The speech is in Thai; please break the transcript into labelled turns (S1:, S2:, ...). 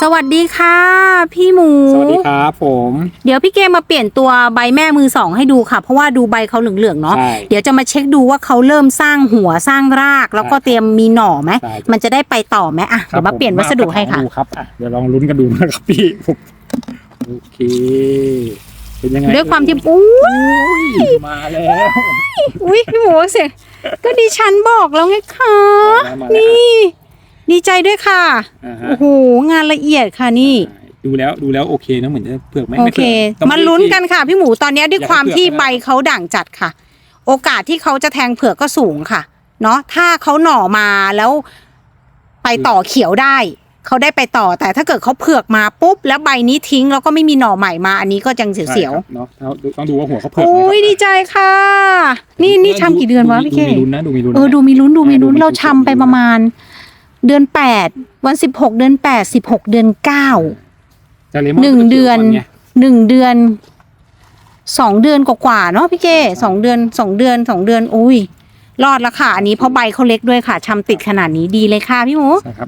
S1: สวัสดีค่ะ พี่หมู
S2: สวัสดีครับผม
S1: เดี๋ยวพี่เกมมาเปลี่ยนตัวใบแม่มือสองให้ดูค่ะ เพราะว่าดูใบเขาเหลืองๆเนาะ
S2: ใช่
S1: เดี๋ยวจะมาเช็คดูว่าเขาเริ่มสร้างหัวสร้างราก แล้วก็
S2: ใช่
S1: เตรียมมีหน่อไหม
S2: ใช่
S1: มันจะได้ไปต่อไหมอะ
S2: ครับ
S1: เดี๋ยวมาเปลี่ยน
S2: ผ
S1: วัสดุให้ค่ะ
S2: ดูครับอะเดี๋ยวลองลุ้นกันดูนะครับพี่ผมโอเค เป็นยังไง
S1: ด้วยความที่
S2: เอ่
S1: อุ้ย
S2: ยมาแล้ว
S1: อุ้ยพี่หมูเสียงก็ดิฉันบอกแล้วไงคะ
S2: มาแล้วมาแล้ว
S1: นี่ ดีใจด้วยค่ะ
S2: อ่าฮะ
S1: โอ้โห งานละเอียดค่ะนี่
S2: ดูแล้วดูแล้วโอเคนะเหมือนจะเผือกไหม
S1: โอ
S2: ไม่
S1: เค
S2: ผือก
S1: มาลุ้นกันค่ะพี่หมูตอนนี้ด้วย
S2: อย่า
S1: ความ
S2: ให้เผือก
S1: ที่
S2: นะ
S1: ใบเขาด่างจัดค่ะ โอกาสที่เขาจะแทงเผือกก็สูงค่ะ เนาะถ้าเขาหน่อมาแล้วไปต่อเขียวได้ เขาได้ไปต่อแต่ถ้าเกิดเขาเผือกมาปุ๊บ แล้วใบนี้ทิ้งแล้วก็ไม่มีหน่อใหม่มา อันนี้ก็ยังเสียว
S2: ใช่ครับเนาะต้องดูว่าหัวเขา
S1: ๆ
S2: เผือก
S1: โอ้
S2: ไหม
S1: ย
S2: ครับ
S1: ดีใจค่ะ นี่นี่ทำกี่เดือนวะพี่เค
S2: ดูมีลุ้นนะดูมีลุ้น
S1: เออดูมีลุ้นดูมีลุ้น
S2: ดูมี
S1: เราทำไป
S2: ลุ้น
S1: ประมาณ เดือนแปดวันสิบหกเดือนแปดสิบหกเดือนเก้า
S2: จะเลมอน
S1: หนึ่ง
S2: ก็จะ
S1: เดือน
S2: ขียวก่ไง
S1: หนึ่งเดือนสองเดือนกว่าๆเนาะพี่เก้สองเดือนสองเดือนสองเดือนอุ้ยรอดแล้วค่ะอันนี้เพราะใบเขาเล็กด้วยค่ะชำติดขนาดนี้ดีเลยค่ะพี่หมู
S2: ใช่ครับ